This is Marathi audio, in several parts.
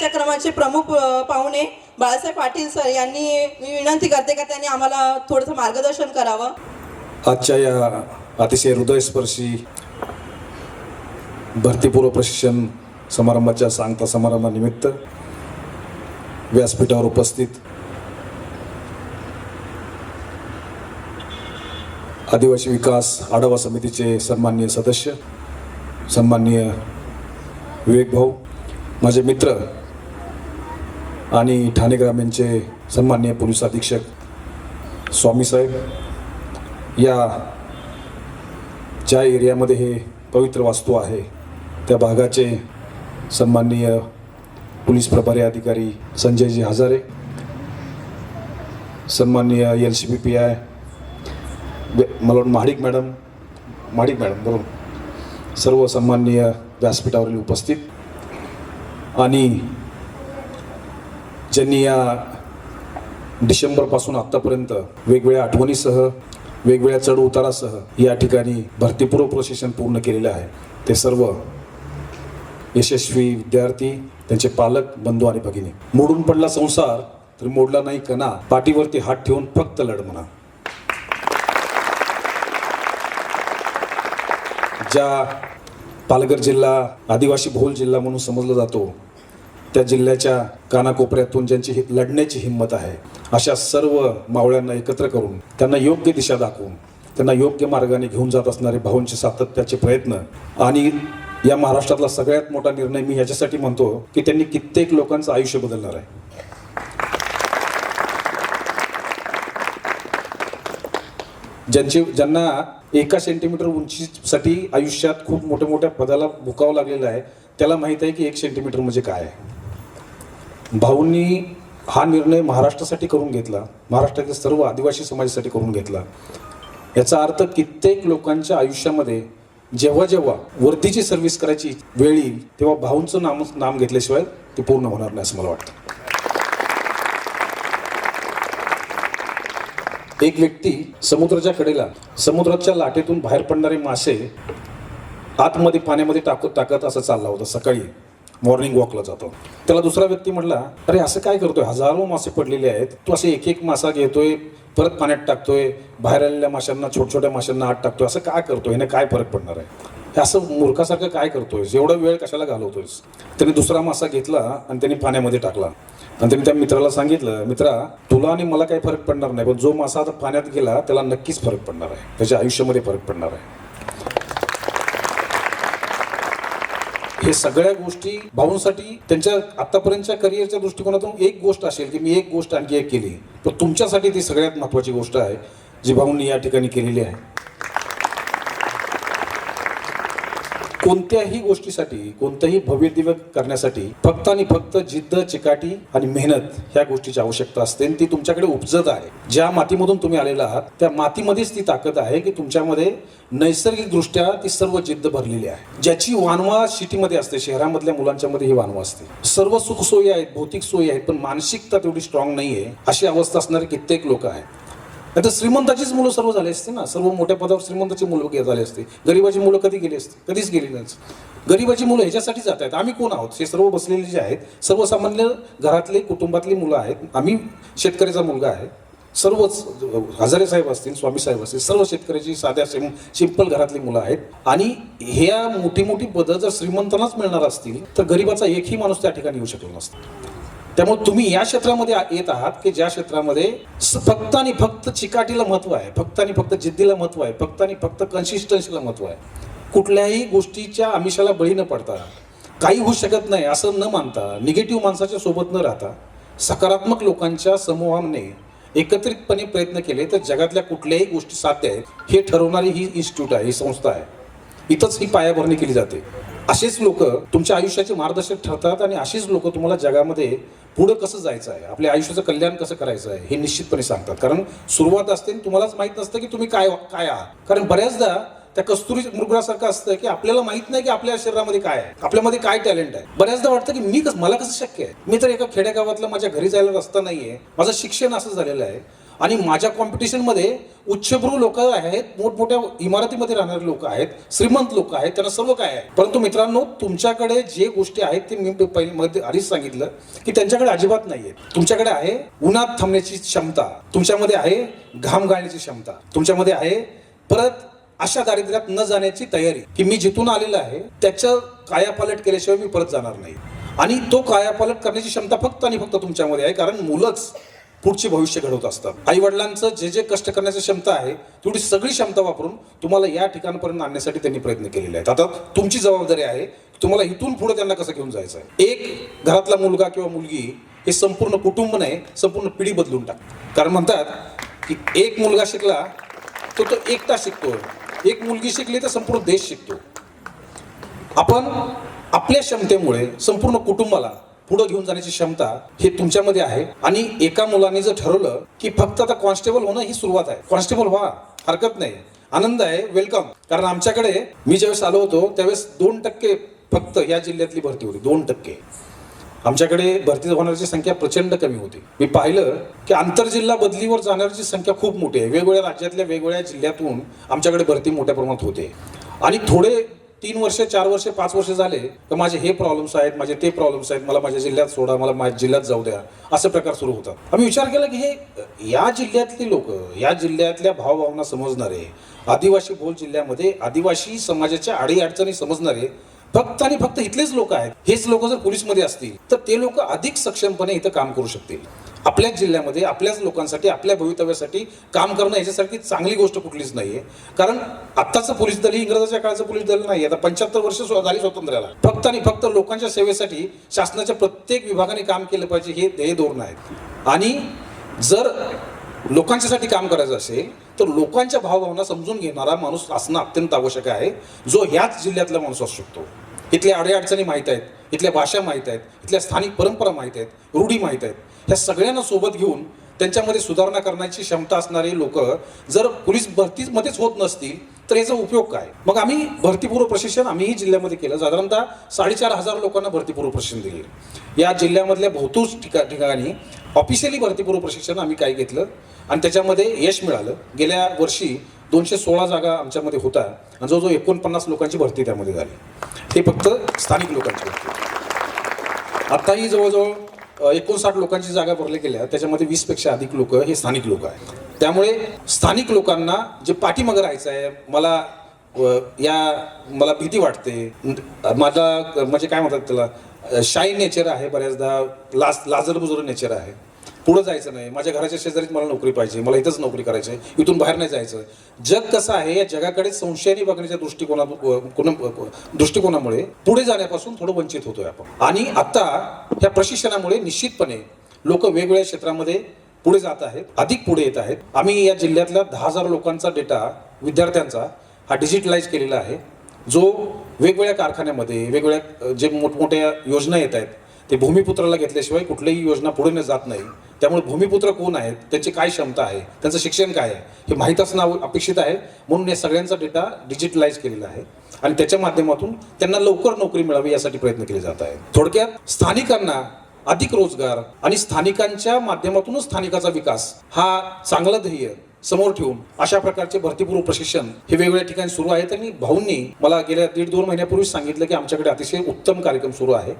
आजच्या क्रमाचे प्रमुख पाहुणे बाळासाहेब पाटील सर यांनी मी विनंती करते का त्यांनी आम्हाला थोडंसं मार्गदर्शन करावं. आजच्या या अतिशय हृदयस्पर्शी भरतीपूर्व प्रशिक्षण समारंभाच्या सांगता समारंभानिमित्त व्यासपीठावर उपस्थित आदिवासी विकास आढावा समितीचे सन्माननीय सदस्य सन्माननीय विवेक भाऊ माझे मित्र आणि ठाणे ग्रामीणचे सन्माननीय पोलीस अधीक्षक स्वामीसाहेब या ज्या एरियामध्ये हे पवित्र वास्तू आहे त्या भागाचे सन्माननीय पोलीस प्रभारी अधिकारी संजयजी हजारे सन्माननीय L C B P I मला महाडिक मॅडम महाडिक मॅडम बरोबर सर्व सन्माननीय व्यासपीठावरील उपस्थित. आणि ज्यांनी या डिसेंबरपासून आत्तापर्यंत वेगवेगळ्या आठवणीसह वेगवेगळ्या चढ उतारासह या ठिकाणी भरतीपूर्व प्रशिक्षण पूर्ण केलेलं आहे. ते सर्व यशस्वी विद्यार्थी त्यांचे पालक बंधू आणि भगिनी. मोडून पडला संसार तर मोडला नाही कणा. पाठीवरती हात ठेवून फक्त लढ म्हणा. ज्या पालघर जिल्हा आदिवासी बहुल जिल्हा म्हणून समजला जातो त्या जिल्ह्याच्या कानाकोपऱ्यातून ज्यांची लढण्याची हिंमत आहे अशा सर्व मावळ्यांना एकत्र करून त्यांना योग्य दिशा दाखवून त्यांना योग्य मार्गाने घेऊन जात असणारे भाऊंचे सातत्याचे प्रयत्न आणि या महाराष्ट्रातला सगळ्यात मोठा निर्णय मी याच्यासाठी म्हणतो की त्यांनी कित्येक लोकांचं आयुष्य बदलणार आहे. ज्यांचे ज्यांना एका सेंटीमीटर उंचीसाठी आयुष्यात खूप मोठ्या मोठ्या पदाला भुकावं लागलेलं आहे त्याला माहीत आहे की एक सेंटीमीटर म्हणजे काय आहे. भाऊंनी हा निर्णय महाराष्ट्रासाठी करून घेतला. महाराष्ट्रातील सर्व आदिवासी समाजासाठी करून घेतला. याचा अर्थ कित्येक लोकांच्या आयुष्यामध्ये जेव्हा जेव्हा वर्दीची सर्व्हिस करायची वेळ येईल तेव्हा भाऊंचं नाम नाम घेतल्याशिवाय ते पूर्ण होणार नाही असं मला वाटतं. एक व्यक्ती समुद्राच्या कडेला समुद्राच्या लाटेतून बाहेर पडणारे मासे आतमध्ये पाण्यामध्ये टाकत टाकत असं चालला होता सकाळी. मॉर्निंग वॉकला जातो. त्याला दुसरा व्यक्ती म्हटला अरे असं काय करतोय? हजारो मासे पडलेले आहेत. तू असे एक एक मासा घेतोय परत पाण्यात टाकतोय बाहेर आलेल्या माशांना छोट्या छोट्या माशांना आत टाकतोय. असं काय करतोय? याने काय फरक पडणार आहे? हे असं मूर्खासारखं काय करतोय? एवढा वेळ कशाला घालवतोयस? त्याने दुसरा मासा घेतला आणि त्याने पाण्यामध्ये टाकला. आणि त्यांनी त्या मित्राला सांगितलं मित्रा तुला आणि मला काही फरक पडणार नाही पण जो मासा आता पाण्यात गेला त्याला नक्कीच फरक पडणार आहे. त्याच्या आयुष्यामध्ये फरक पडणार आहे. हे सगळ्या गोष्टी भाऊंसाठी त्यांच्या आतापर्यंतच्या करिअरच्या दृष्टिकोनातून एक गोष्ट असेल की मी एक गोष्ट आणखी एक केली तर तुमच्यासाठी ती सगळ्यात महत्त्वाची गोष्ट आहे जी भाऊंनी या ठिकाणी केलेली आहे. कोणत्याही गोष्टीसाठी कोणतंही भव्य दिव्य करण्यासाठी फक्त आणि फक्त जिद्द चिकाटी आणि मेहनत ह्या गोष्टीची आवश्यकता असते आणि ती तुमच्याकडे उपजत आहे. ज्या मातीमधून तुम्ही आलेला आहात त्या मातीमध्येच ती ताकद आहे की तुमच्यामध्ये नैसर्गिकदृष्ट्या ती सर्व जिद्द भरलेली आहे. ज्याची वानवा सिटीमध्ये असते शहरामधल्या मुलांच्या मध्ये ही वानवा असते. सर्व सुखसोयी आहेत भौतिक सोयी आहेत पण मानसिकता तेवढी स्ट्रॉंग नाहीये अशी अवस्था असणारे कित्येक लोक आहेत. आता श्रीमंताचीच मुलं सर्व झाली असते ना. सर्व मोठ्या पदावर श्रीमंताची मुलं झाली असते. गरीबाची मुलं कधी गेली असते? कधीच गेली नाहीच गरीबाची मुलं ह्याच्यासाठी जात आहेत. आम्ही कोण आहोत? हे सर्व बसलेले जे आहेत सर्वसामान्य घरातले कुटुंबातली मुलं आहेत. आम्ही शेतकऱ्याचा मुलगा आहे. सर्वच हजारे साहेब असतील स्वामी साहेब असतील सर्व शेतकऱ्याची साध्या सिम सिंपल घरातली मुलं आहेत. आणि ह्या मोठी मोठी पदं जर श्रीमंतांनाच मिळणार असतील तर गरीबाचा एकही माणूस त्या ठिकाणी येऊ शकला नसतो. त्यामुळे तुम्ही या क्षेत्रामध्ये येत आहात की ज्या क्षेत्रामध्ये स- फक्त आणि फक्त चिकाटीला महत्त्व आहे फक्त आणि फक्त जिद्दीला महत्त्व आहे फक्त आणि फक्त कन्सिस्टन्सीला महत्त्व आहे. कुठल्याही गोष्टीच्या आमिषाला बळी न पडता काही होऊ शकत नाही असं न मानता निगेटिव्ह माणसाच्या सोबत न राहता सकारात्मक लोकांच्या समूहाने एकत्रितपणे प्रयत्न केले तर जगातल्या कुठल्याही गोष्टी साध्य आहेत. हे ठरवणारी ही इन्स्टिट्यूट आहे ही संस्था आहे. इथंच ही पायाभरणी केली जाते. असेच लोक तुमच्या आयुष्याचे मार्गदर्शक ठरतात आणि अशीच लोक तुम्हाला जगामध्ये पुढं कसं जायचं आहे? आपल्या आयुष्याचं कल्याण कसं करायचं आहे? हे निश्चितपणे सांगतात. कारण सुरुवात असते आणि तुम्हालाच माहीत नसतं की तुम्ही काय काय आहात. कारण बऱ्याचदा त्या कस्तुरी मृगासारखं असतं की आपल्याला माहीत नाही की आपल्या शरीरामध्ये काय आहे. आपल्यामध्ये काय टॅलेंट आहे. बऱ्याचदा वाटतं की मी कस मला कसं शक्य आहे? मी तर एका खेडेगावातला माझ्या घरी जायला रस्ता नाहीये. माझं शिक्षण असं झालेलं आहे. आणि माझ्या कॉम्पिटिशनमध्ये उच्चभ्रू लोक आहेत मोठमोठ्या इमारतीमध्ये राहणारे लोक आहेत श्रीमंत लोक आहेत त्यांना सर्व काय आहे. परंतु मित्रांनो तुमच्याकडे जे गोष्टी आहेत ते मी पहिले मध्ये आधीच सांगितलं की त्यांच्याकडे अजिबात नाही तुमच्याकडे आहे उन्हात थांबण्याची क्षमता तुमच्यामध्ये आहे घाम गाळण्याची क्षमता तुमच्यामध्ये आहे परत अशा दारिद्र्यात न जाण्याची तयारी की मी जिथून आलेलं आहे त्याचं कायापालट केल्याशिवाय मी परत जाणार नाही. आणि तो कायापालट करण्याची क्षमता फक्त आणि फक्त तुमच्यामध्ये आहे कारण मुलंच पुढचे भविष्य घडवत असतात. आई वडिलांचं जे जे कष्ट करण्याची क्षमता आहे तेवढी सगळी क्षमता वापरून तुम्हाला या ठिकाणपर्यंत आणण्यासाठी त्यांनी प्रयत्न केलेले आहेत. आता तुमची जबाबदारी आहे तुम्हाला इथून पुढे त्यांना कसं घेऊन जायचं आहे एक घरातला मुलगा किंवा मुलगी हे संपूर्ण कुटुंब नाही संपूर्ण पिढी बदलून टाक कारण म्हणतात की एक मुलगा शिकला तो तो एकटा शिकतो एक मुलगी शिकली तर संपूर्ण देश शिकतो. आपण आपल्या क्षमतेमुळे संपूर्ण कुटुंबाला पुढे घेऊन जाण्याची क्षमता हे तुमच्यामध्ये आहे. आणि एका मुलाने जर ठरवलं की फक्त आता कॉन्स्टेबल होणं ही सुरुवात आहे. कॉन्स्टेबल व्हा हरकत नाही. आनंद आहे वेलकम. कारण आमच्याकडे मी ज्यावेळेस आलो होतो त्यावेळेस दोन टक्के फक्त या जिल्ह्यातली भरती होती. दोन टक्के. आमच्याकडे भरती होणाऱ्याची संख्या प्रचंड कमी होती. मी पाहिलं की आंतरजिल्हा बदलीवर जाणाऱ्याची संख्या खूप मोठी आहे. वेगवेगळ्या राज्यातल्या वेगवेगळ्या जिल्ह्यातून आमच्याकडे भरती मोठ्या प्रमाणात होते. आणि थोडे तीन वर्ष चार वर्ष पाच वर्ष झाले तर माझे हे प्रॉब्लेम्स आहेत माझे ते प्रॉब्लेम्स आहेत मला माझ्या जिल्ह्यात सोडा मला माझ्या जिल्ह्यात जाऊ द्या. असे प्रकार सुरू होतात. आम्ही विचार केला की हे या जिल्ह्यातली लोक या जिल्ह्यातल्या भावभावना समजणारे आदिवासी बोल जिल्ह्यामध्ये आदिवासी समाजाच्या अडीअडचणी समजणारे फक्त आणि फक्त इथलेच लोक आहेत हेच लोक जर पोलीसमध्ये असतील तर ते लोक अधिक सक्षमपणे इथं काम करू शकतील. आपल्याच जिल्ह्यामध्ये आपल्याच लोकांसाठी आपल्या भवितव्यासाठी काम करणं याच्यासारखी चांगली गोष्ट कुठलीच नाही आहे कारण आत्ताचं पोलीस दल ही इंग्रजाच्या काळचं पोलीस दल नाही आता पंच्याहत्तर वर्ष झाली स्वातंत्र्याला. फक्त आणि फक्त लोकांच्या सेवेसाठी शासनाच्या प्रत्येक विभागाने काम केलं पाहिजे हे ध्येय धोरण आहे. आणि जर लोकांच्यासाठी काम करायचं असेल तर लोकांच्या भावभावना समजून घेणारा माणूस असणं अत्यंत आवश्यक आहे. जो ह्याच जिल्ह्यातला माणूस असू शकतो. इथल्या अडीअडचणी माहीत आहेत इथल्या भाषा माहीत आहेत इथल्या स्थानिक परंपरा माहीत आहेत रूढी माहीत आहेत. ह्या सगळ्यांना सोबत घेऊन त्यांच्यामध्ये सुधारणा करण्याची क्षमता असणारे लोक जर पोलीस भरतीमध्येच होत नसतील तर याचा उपयोग काय? मग आम्ही भरतीपूर्व प्रशिक्षण आम्हीही जिल्ह्यामध्ये केलं. साधारणतः साडेचार हजार लोकांना भरतीपूर्व प्रशिक्षण दिले. या जिल्ह्यामधल्या बहुतांश ठिका ठिकाणी ऑफिशियली भरतीपूर्व प्रशिक्षण आम्ही काय घेतलं आणि त्याच्यामध्ये यश मिळालं. गेल्या वर्षी दोनशे सोळा जागा आमच्यामध्ये होता आणि जवळजवळ एकोणपन्नास लोकांची भरती त्यामध्ये झाली. ते फक्त स्थानिक लोकांची भरती. आत्ताही जवळजवळ एकोणसाठ लोकांची जागा भरल्या गेल्या. त्याच्यामध्ये वीसपेक्षा अधिक लोक हे स्थानिक लोक आहेत. त्यामुळे स्थानिक लोकांना जे पाठीमागं राहायचं आहे मला या मला भीती वाटते. माझा म्हणजे काय म्हणतात त्याला शाई नेचर आहे बऱ्याचदा लाज लाजरबुजर नेचर आहे. पुढं जायचं नाही. माझ्या घराच्या शेजारीच मला नोकरी पाहिजे. मला इथंच नोकरी करायची आहे. इथून बाहेर नाही जायचं. जग कसं आहे या जगाकडे संशयाने बघण्याच्या दृष्टिकोना दृष्टिकोनामुळे पुढे जाण्यापासून थोडं वंचित होतोय आपण. आणि आता ह्या प्रशिक्षणामुळे निश्चितपणे लोक वेगवेगळ्या क्षेत्रामध्ये पुढे जात आहेत अधिक पुढे येत आहेत. आम्ही या जिल्ह्यातल्या दहा हजार लोकांचा डेटा विद्यार्थ्यांचा हा डिजिटलाइज केलेला आहे. जो वेगवेगळ्या कारखान्यामध्ये वेगवेगळ्या जे मोठमोठ्या योजना येत आहेत ते भूमिपुत्राला घेतल्याशिवाय कुठलीही योजना पुढे न जात नाही. त्यामुळे भूमिपुत्र कोण आहेत त्यांची काय क्षमता आहे त्यांचं शिक्षण काय आहे हे माहीत असणं अपेक्षित आहे. म्हणून या सगळ्यांचा डेटा डिजिटलाइज केलेला आहे. आणि त्याच्या माध्यमातून त्यांना लवकर नोकरी मिळावी यासाठी प्रयत्न केले जात आहेत. थोडक्यात स्थानिकांना अधिक रोजगार आणि स्थानिकांच्या माध्यमातूनच स्थानिकाचा विकास हा चांगला ध्येय समोर ठेवून अशा प्रकारचे भरतीपूर्व प्रशिक्षण हे वेगवेगळ्या ठिकाणी सुरू आहेत आणि भाऊंनी मला गेल्या दीड दोन महिन्यापूर्वी सांगितलं की आमच्याकडे अतिशय उत्तम कार्यक्रम सुरू आहे.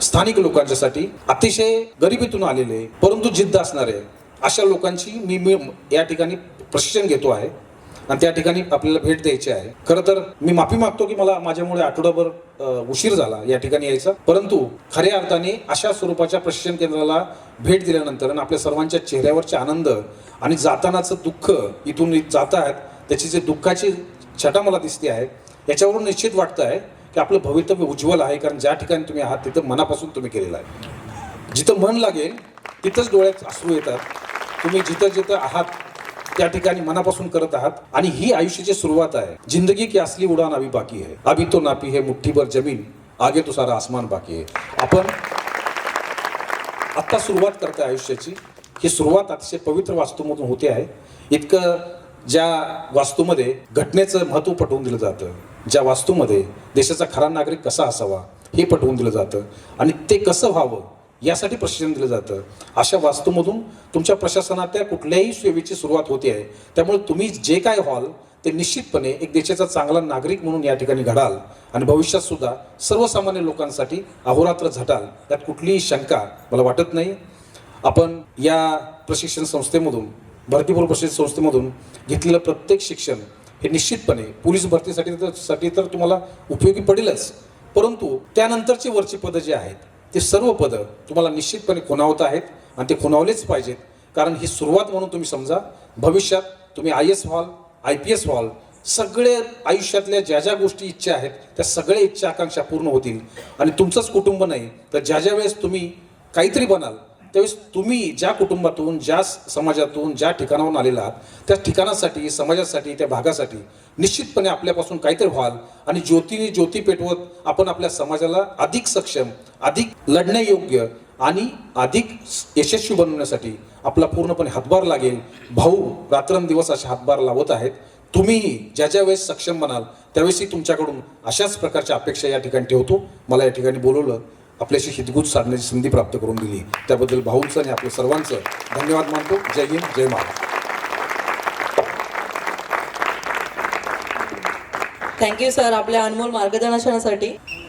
स्थानिक लोकांच्यासाठी अतिशय गरिबीतून आलेले परंतु जिद्द असणारे अशा लोकांची मी मी या ठिकाणी प्रशिक्षण घेतो आहे. आणि त्या ठिकाणी आपल्याला भेट द्यायची आहे. खरं तर मी माफी मागतो की मला माझ्यामुळे आठवडाभर उशीर झाला या ठिकाणी यायचा. परंतु खऱ्या अर्थाने अशा स्वरूपाच्या प्रशिक्षण केंद्राला भेट दिल्यानंतर आणि आपल्या सर्वांच्या चेहऱ्यावरचे आनंद आणि जातानाचं दुःख इथून जात आहेत त्याची जे दुःखाची छटा मला दिसते आहे याच्यावरून निश्चित वाटतं आहे की आपलं भवितव्य उज्ज्वल आहे कारण ज्या ठिकाणी तुम्ही आहात तिथं मनापासून तुम्ही केलेलं आहे. जिथं मन लागेल तिथंच डोळ्यात अश्रू येतात. तुम्ही जिथं जिथं आहात त्या ठिकाणी मनापासून करत आहात आणि ही आयुष्याची सुरुवात आहे. जिंदगी की असली उडान अभी बाकी आहे अभी तो नापी हे मुठ्ठीभर जमीन आगे तो सारा आसमान बाकी आहे आपण आत्ता सुरुवात करते आयुष्याची. ही सुरुवात अतिशय पवित्र वास्तूमधून होते आहे. इतकं ज्या वास्तूमध्ये घटनेचं महत्त्व पटवून दिलं जातं ज्या वास्तूमध्ये देशाचा खरा नागरिक कसा असावा हे पटवून दिलं जातं. आणि ते कसं व्हावं यासाठी प्रशिक्षण दिलं जातं. अशा वास्तूमधून तुमच्या प्रशासनातल्या कुठल्याही सेवेची सुरुवात होते आहे. त्यामुळे तुम्ही जे काय व्हाल ते निश्चितपणे एक देशाचा चांगला नागरिक म्हणून या ठिकाणी घडाल. आणि भविष्यात सुद्धा सर्वसामान्य लोकांसाठी अहोरात्र झटाल यात कुठलीही शंका मला वाटत नाही आपण या प्रशिक्षण संस्थेमधून भरतीपूर्व प्रशिक्षण संस्थेमधून घेतलेलं प्रत्येक शिक्षण हे निश्चितपणे पोलीस भरतीसाठी तर साठी तर तुम्हाला उपयोगी पडेलच. परंतु त्यानंतरची वरची पदं जी आहेत ते सर्व पदं तुम्हाला निश्चितपणे खुणावत आहेत आणि ते खुणावलेच पाहिजेत. कारण ही सुरुवात म्हणून तुम्ही समजा भविष्यात तुम्ही आय एस व्हाल आय पी एस व्हाल सगळे आयुष्यातल्या ज्या ज्या गोष्टी इच्छा आहेत त्या सगळ्या इच्छा आकांक्षा पूर्ण होतील. आणि तुमचंच कुटुंब नाही तर ज्या ज्या वेळेस तुम्ही काहीतरी बनाल त्यावेळेस तुम्ही ज्या कुटुंबातून ज्या समाजातून ज्या ठिकाणाहून आलेला आहात त्या ठिकाणासाठी समाजासाठी त्या भागासाठी निश्चितपणे आपल्यापासून काहीतरी व्हाल आणि ज्योतीने ज्योती पेटवत आपण आपल्या समाजाला अधिक सक्षम अधिक लढण्यायोग्य आणि अधिक यशस्वी बनवण्यासाठी आपला पूर्णपणे हातभार लागेल. भाऊ रात्रंदिवस असे हातभार लावत आहेत. तुम्हीही ज्या ज्या वेळेस सक्षम बनाल त्यावेळेसही तुमच्याकडून अशाच प्रकारच्या अपेक्षा या ठिकाणी ठेवतो. मला या ठिकाणी बोलवलं. आपल्याशी हितगुज साधण्याची संधी प्राप्त करून दिली. त्याबद्दल भाऊंचं आणि आपल्या सर्वांचं धन्यवाद मानतो. जय हिंद जय महाराष्ट्र. थँक्यू सर आपल्या अनमोल मार्गदर्शनासाठी.